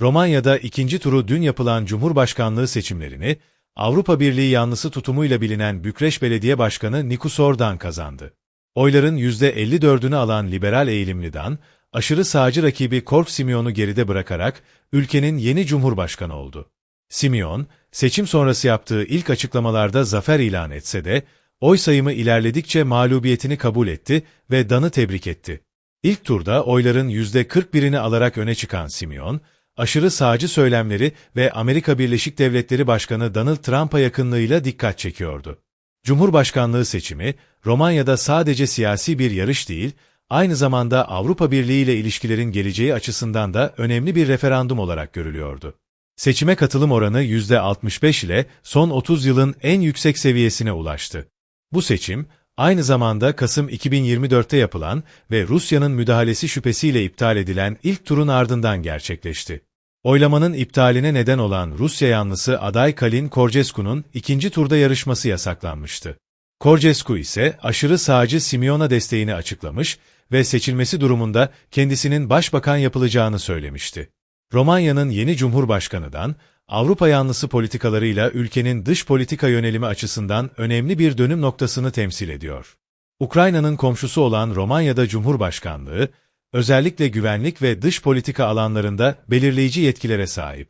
Romanya'da ikinci turu dün yapılan Cumhurbaşkanlığı seçimlerini, Avrupa Birliği yanlısı tutumuyla bilinen Bükreş Belediye Başkanı Nikus Ordan kazandı. Oyların %54'ünü alan liberal eğilimli Dan, aşırı sağcı rakibi Kork Simion'u geride bırakarak ülkenin yeni cumhurbaşkanı oldu. Simeon, seçim sonrası yaptığı ilk açıklamalarda zafer ilan etse de, oy sayımı ilerledikçe mağlubiyetini kabul etti ve Dan'ı tebrik etti. İlk turda oyların %41'ini alarak öne çıkan Simeon, aşırı sağcı söylemleri ve Amerika Birleşik Devletleri Başkanı Donald Trump'a yakınlığıyla dikkat çekiyordu. Cumhurbaşkanlığı seçimi, Romanya'da sadece siyasi bir yarış değil, aynı zamanda Avrupa Birliği ile ilişkilerin geleceği açısından da önemli bir referandum olarak görülüyordu. Seçime katılım oranı %65 ile son 30 yılın en yüksek seviyesine ulaştı. Bu seçim, aynı zamanda Kasım 2024'te yapılan ve Rusya'nın müdahalesi şüphesiyle iptal edilen ilk turun ardından gerçekleşti. Oylamanın iptaline neden olan Rusya yanlısı aday Kalin Korcescu'nun ikinci turda yarışması yasaklanmıştı. Korcescu ise aşırı sağcı Simeon'a desteğini açıklamış ve seçilmesi durumunda kendisinin başbakan yapılacağını söylemişti. Romanya'nın yeni cumhurbaşkanıdan, Avrupa yanlısı politikalarıyla ülkenin dış politika yönelimi açısından önemli bir dönüm noktasını temsil ediyor. Ukrayna'nın komşusu olan Romanya'da Cumhurbaşkanlığı, özellikle güvenlik ve dış politika alanlarında belirleyici yetkilere sahip.